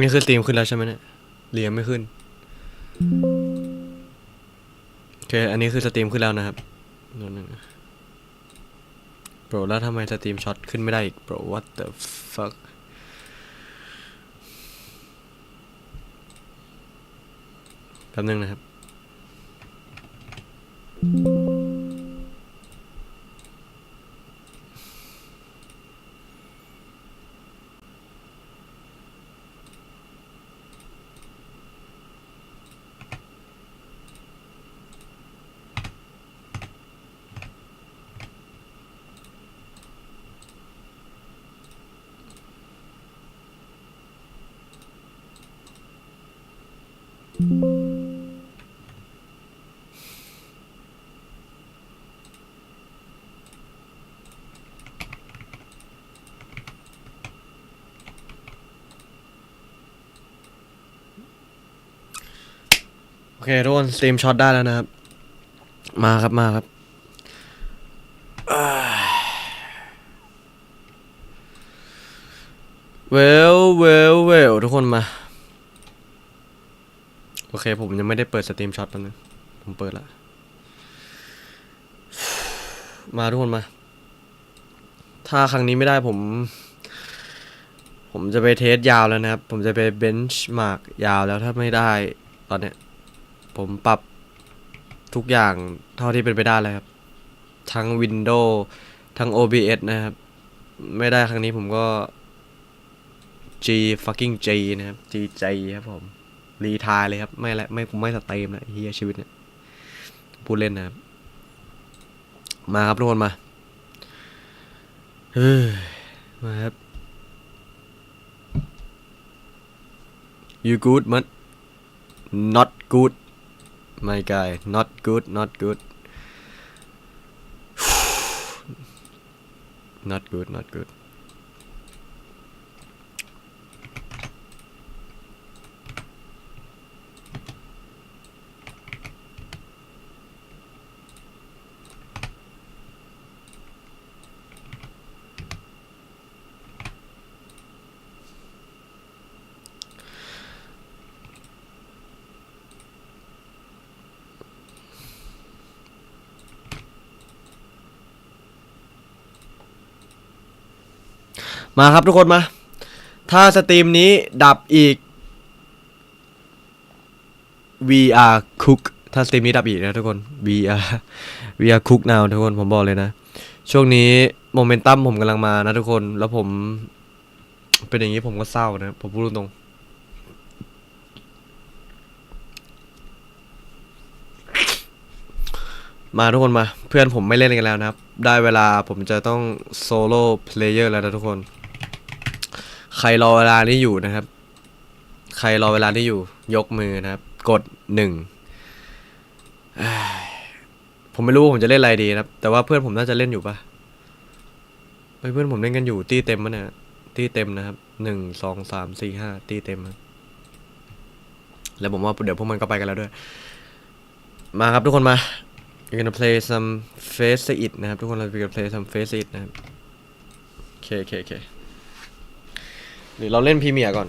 นี่คือสตรีมขึ้นแล้วใช่ไหมเนี่ยเรียงไม่ขึ้น โอเค อันนี้คือสตรีมขึ้นแล้วนะครับนั่นนึงโปรแล้วทำไมสตรีมช็อตขึ้นไม่ได้อีกโปร what the fuck แป๊บนึงนะครับ โอเคทุกคนสตรีมช็อตได้แล้วนะครับ มาครับมาครับ เวลเวลเวลทุกคนมา โอเค ผมยังไม่ได้เปิดสตรีมช็อตนึงผมเปิดละมาทุกคนมา ถ้าครั้งนี้ไม่ได้ผม ผมจะไปเทสยาวแล้วนะครับ ผมจะไปเบนช์มาร์กยาวแล้วถ้าไม่ได้ตอนเนี้ย ผมปรับทุกอย่างเท่าที่เป็นไปได้เลยครับ ทั้ง Windows ทั้ง OBS นะครับ ไม่ได้ครั้งนี้ผมก็ G fucking G นะครับ G J ครับผม รีทายเลยครับ ไม่ละไม่ไม่สเตมละเฮียชีวิตเนี่ย พูดเล่นนะครับ มาครับทุกคนมาเฮ้ยมาครับ you good man not good my guy not good not good. Not good not good มาครับทุกคนมา ถ้าสตรีมนี้ดับอีก VR cook ถ้าสตรีมนี้ดับอีกนะทุกคน VR VR cook now ทุกคนผมบอกเลยนะ ช่วงนี้โมเมนตัมผมกำลังมานะทุกคน แล้วผมเป็นอย่างนี้ผมก็เศร้านะ ผมพูดตรงๆมาทุกคนมาเพื่อนผมไม่เล่นกันแล้วนะครับ ได้เวลาผมจะต้องโซโล่เพลเยอร์แล้วนะทุกคน ใครรอเวลานี้อยู่นะครับ ใครรอเวลานี้อยู่ ยกมือนะครับ กดหนึ่งผมไม่รู้ผมจะเล่นอะไรดีนะครับ แต่ว่าเพื่อนผมน่าจะเล่นอยู่ปะเฮ้เพื่อนผมเล่นกันอยู่ ตีเต็มมั้เนี่ยตีเต็มนะครับหนึ่งสองสามสี่ห้าตีเต็มครับแล้วผมว่าเดี๋ยวพวกมันก็ไปกันแล้วด้วย มาครับทุกคนมา We're gonna play some Face It นะครับ ทุกคนเรา We're gonna play some Face It นะครับโอเคโอเคโอเค รือเราเล่นพรีเมียร์ก่อน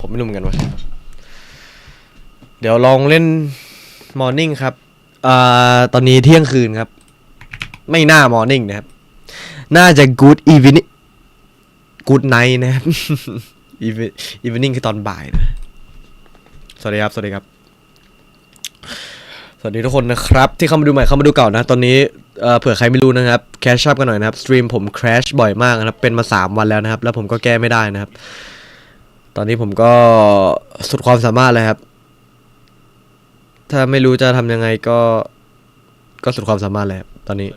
ผมไม่รู้เหมือนกันว่าเดี๋ยวลองเล่นมอร์นิ่งครับอ่าตอนนี้เที่ยงคืนครับ ไม่น่ามอร์นิ่งนะครับ น่าจะ good evening good night นะครับ Even- evening คือตอนบ่ายนะ สวัสดีครับ สวัสดีครับ สวัสดีทุกคนนะครับ ที่เข้ามาดูใหม่เข้ามาดูเก่านะ ตอนนี้ เผื่อใครไม่รู้นะครับแคชชับกันหน่อยนะครับสตรีมผมครชบ่อยมากนะครับ เป็นมา 3 วันแล้วนะครับ แล้วผมก็แก้ไม่ได้นะครับ ตอนนี้ผมก็สุดความสามารถเลยครับ ถ้าไม่รู้จะทำยังไงก็ ก็สุดความสามารถเลยครับตอนนี้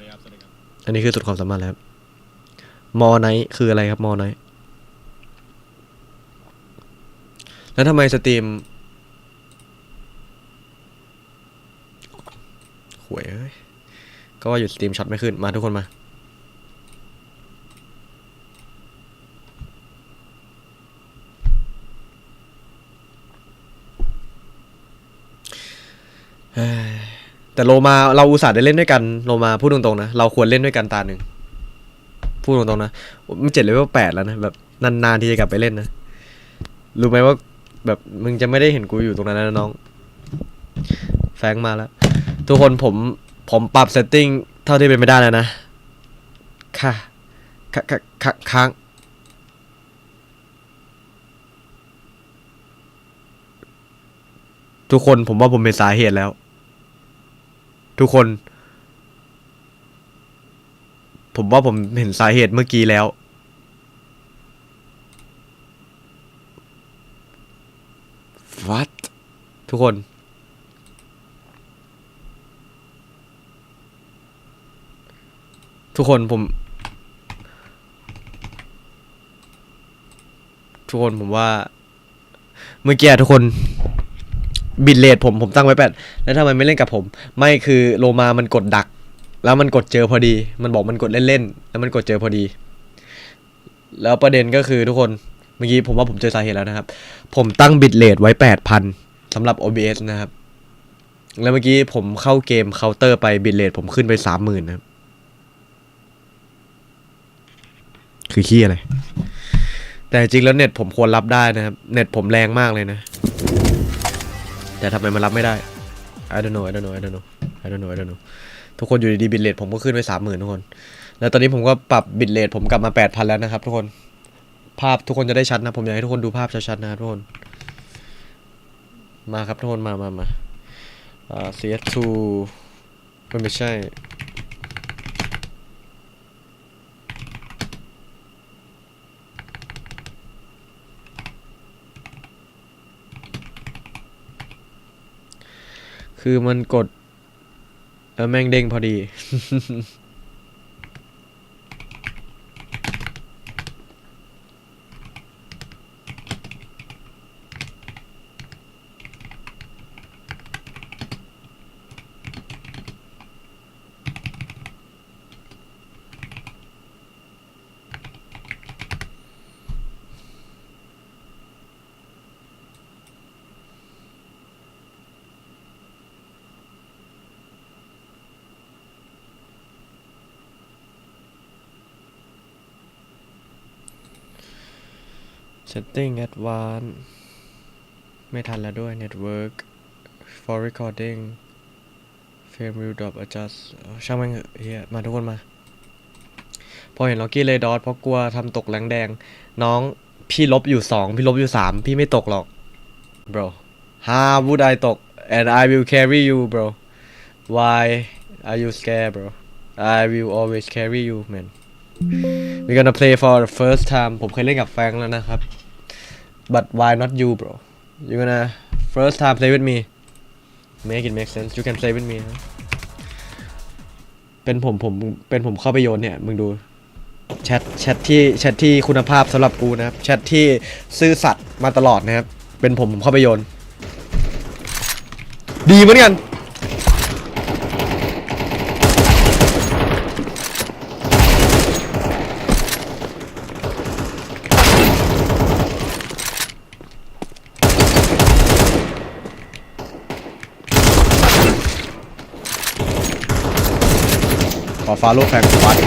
อันนี้คือสุดความสามารถแล้วครับมอไนคืออะไรครับมอไนแล้วทำไมสตรีมหวยเอ้ย ก็ว่าหยุดสตรีมช็อตไม่ขึ้น มาทุกคนมา แต่โลมาเราอุตส่าห์ได้เล่นด้วยกันโลมาพูดตรงๆนะ เราควรเล่นด้วยกันตาหนึ่งพูดตรงๆนะมันเจ็ดเลเวลแปดแล้วนะแบบนานๆที่จะกลับไปเล่นนะรู้ไหมว่าแบบมึงจะไม่ได้เห็นกูอยู่ตรงนั้นนะน้อง แฟงมาแล้ว ทุกคนผม ผมปรับเซตติ้งเท่าที่เป็นไปได้แล้วนะค่ะค่ะค่ะค่ะค้างทุกคนผมว่าผมเป็นสาเหตุแล้ว ทุกคน ผมว่าผมเห็นสาเหตุเมื่อกี้แล้ว what ทุกคน ทุกคนผม ทุกคนผมว่า เมื่อกี้ทุกคนบิตเลทผมผมตั้งไว้แปดแล้วทำไมไม่เล่นกับผม ไม่คือโลมามันกดดัก แล้วมันกดเจอพอดี มันบอกมันกดเล่นๆแล้วมันกดเจอพอดี แล้วประเด็นก็คือทุกคนเมื่อกี้ผมว่าผมเจอสาเหตุแล้วนะครับ ผมตั้งบิตเลทไว้แปดพันสำหรับ OBS นะครับ แล้วเมื่อกี้ผมเข้าเกมเคาน์เตอร์ไปบิตเลทผมขึ้นไปสามหมื่นนะครับ คือขี้อะไร แต่จริงแล้วเน็ตผมควรรับได้นะครับ เน็ตผมแรงมากเลยนะ แต่ทำไมมันรับไม่ได้ I don't know I don't know I don't know I don't know I don't know ทุกคนอยู่ดีบิตเลทผมก็ขึ้นไปสามหมื่นทุกคน แล้วตอนนี้ผมก็ปรับบิตเลทผมกลับมาแปดพันแล้วนะครับทุกคน ภาพทุกคนจะได้ชัดนะ ผมอยากให้ทุกคนดูภาพชัดๆนะครับทุกคน มาครับทุกคนมามามา CS2 ก็ไม่ใช่ คือมันกด เออแม่งเด้งพอดี setting advanced ไม่ทันแล้วด้วย network for recording frame rate drop adjust ช่างมันเถอะเฮียมาทุกคนมา พอเห็นล็อกกี้เลยดอทเพราะกลัวทำตกแรงแดง น้องพี่ลบอยู่สองพี่ลบอยู่สามพี่ไม่ตกหรอก bro how would I ตก and I will carry you bro why are you scared bro I will always carry you man we're gonna play for the first time ผมเคยเล่นกับแฟงแล้วนะครับ but why not you bro you gonna first time play with me make it make sense you can play with me เป็นผมผมเป็นผมเข้าไปโยนเนี่ย มึงดูแชทแชทที่แชทที่คุณภาพสำหรับกูนะครับแชทที่ซื่อสัตย์มาตลอดนะครับ เป็นผมผมเข้าไปโยน ดีเหมือนกัน ขอฟาโลแฟงวัด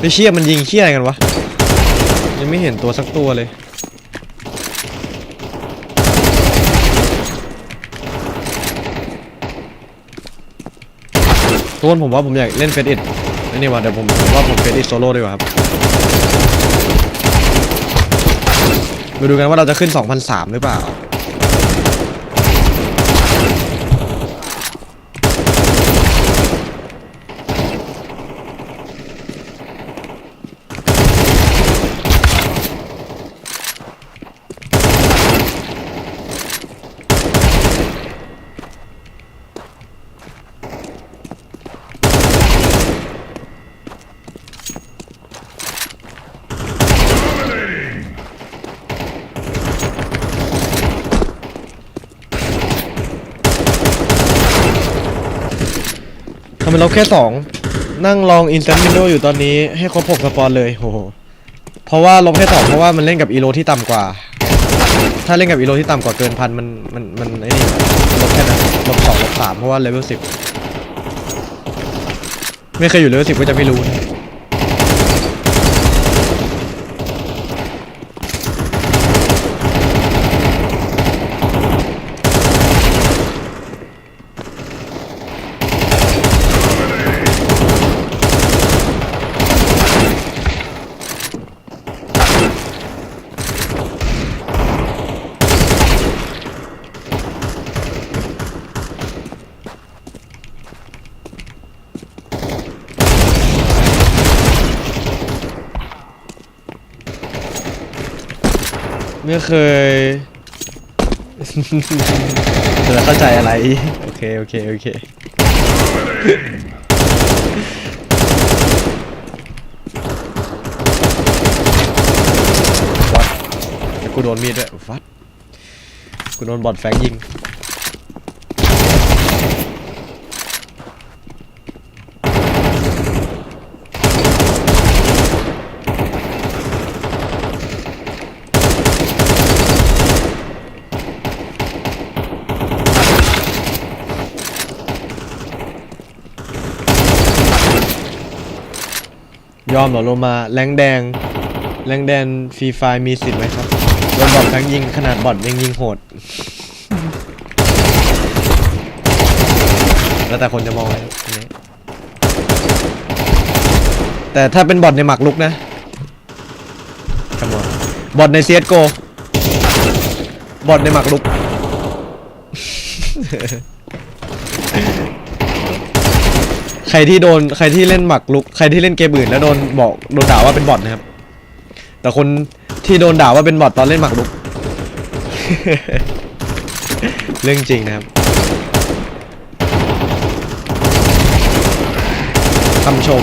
ไอ้เชี่ยมันยิงเชี่ยอะไรกันวะ ยังไม่เห็นตัวสักตัวเลย ทุกคนผมว่าผมอยากเล่นเฟสอิดนี่ว่าเดี๋ยวผมผมว่าผมเฟสอิดโซโล่ดีกว่าครับมาดูกันว่าเราจะขึ้น 2,003หรือเปล่า ทำไมเราแค่สองนั่งลองอินเตอร์มินโดอยู่ตอนนี้ให้ครบหกสปอนเลยโหเพราะว่าลบแค่สองเพราะว่ามันเล่นกับอีโรที่ต่ำกว่า ถ้าเล่นกับอีโรที่ต่ำกว่าเกินพันมันมันมันไอ้นี่ลบแค่นั้นลบสองลบสามเพราะว่าเลเวลสิบไม่เคยอยู่เลเวลสิบก็จะไม่รู้นะ ไม่เคยเธอเข้าใจอะไร โอเค โอเค โอเค วัดแล้วกูโดนมีดด้วยวัดกูโดนบอดแฟงยิง ยอมเหรอโลมาแรงแดง แรงแดงฟรีไฟมีสิทธิ์ไหมครับโดนบอดแฟงยิงขนาดบอดยังยิงโหด แล้วแต่คนจะมองนะครับอันนี้แต่ถ้าเป็นบอทในหมักลุกนะคำว่าบอทใน CSGO บอทในหมักลุก ใค รที่โดนใครที่เล่นหมักลุกใครที่เล่นเกมอื่นแล้วโดนบอกโดนด่าว่าเป็นบอทนะครับ แต่คนที่โดนด่าว่าเป็นบอทตอนเล่นหมักลุก เรื่องจริงนะครับคำชม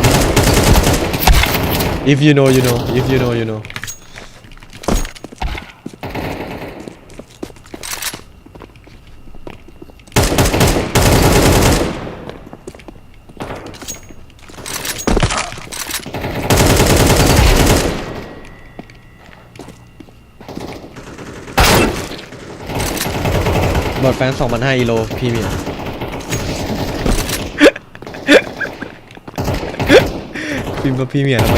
if you know you know if you know you know บอดแฟน2,500อีโลพรีเมียร์พิมพ์ว่าพรีเมียร์ทำไม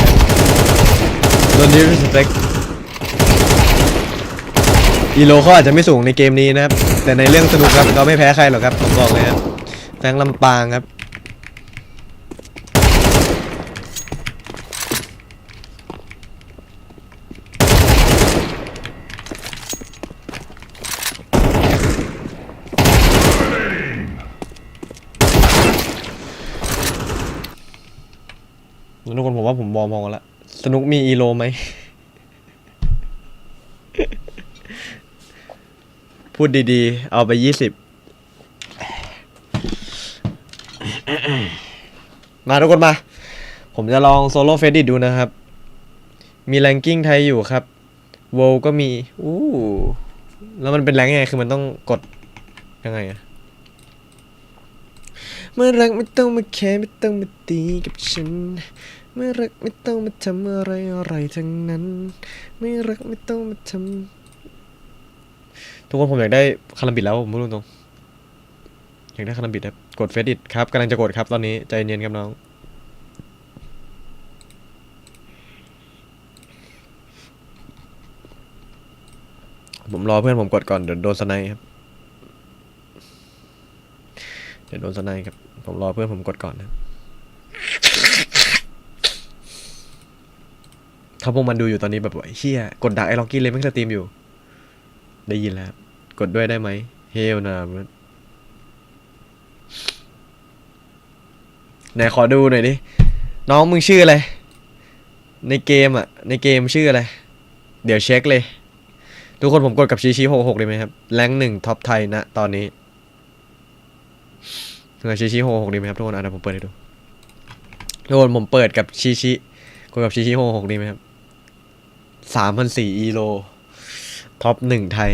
โดนดิสเปคอีโลเขาอาจจะไม่สูงในเกมนี้นะครับ แต่ในเรื่องสนุกครับ เราไม่แพ้ใครหรอกครับผมบอกเลยครับแฟงลำปางครับ ทุกคนผม ว่าผมมองมองแล้วสนุกมีอีโลไหม พูดดีๆ เอาไปยี่สิบ มาทุกคนมา ผมจะลองโซโล่เฟดิดูนะครับ มีแรงกิ้งไทยอยู่ครับโวก็มี อู้ แล้วมันเป็นแรงยังไง คือมันต้องกดยังไงอะเมื่อรักไม่ต้องมาแค่ไม่ต้องมาตีกับฉัน เมื่อรักไม่ต้องมาทำอะไรอะไรทั้งนั้น ไม่รักไม่ต้องมาทำทุกคนผมอยากได้คาราบิดแล้วผมพูดตรงๆอยากได้คาราบิดครับกดเฟซดิตครับกำลังจะกดครับตอนนี้ใจเย็นครับน้องผมรอเพื่อนผมกดก่อนเดี๋ยวโดนสไนด์ครับ เดี๋ยวโดนสไนด์ครับ ผมรอเพื่อนผมกดก่อนนะครับ ถ้าพวกมันดูอยู่ตอนนี้แบบเฮียกดดักไอ้ล็อกกี้เลยไม่สตรีมอยู่ ได้ยินแล้ว กดด้วยได้ไหมเฮลนะไหนขอดูหน่อยดิ น้องมึงชื่ออะไร ในเกมอะ ในเกมชื่ออะไร เดี๋ยวเช็คเลย ทุกคนผมกดกับชีชีหกหกเลยไหมครับ แรงหนึ่งท็อปไทยนะตอนนี้กับชีชีหกหกดีไหมครับทุกคนอะเดี๋ยวผมเปิดให้ดูทุกคนผมเปิดกับชีชิกดกับชีชิหกหกดีไหมครับ สามพันสี่อีโลท็อปหนึ่งไทย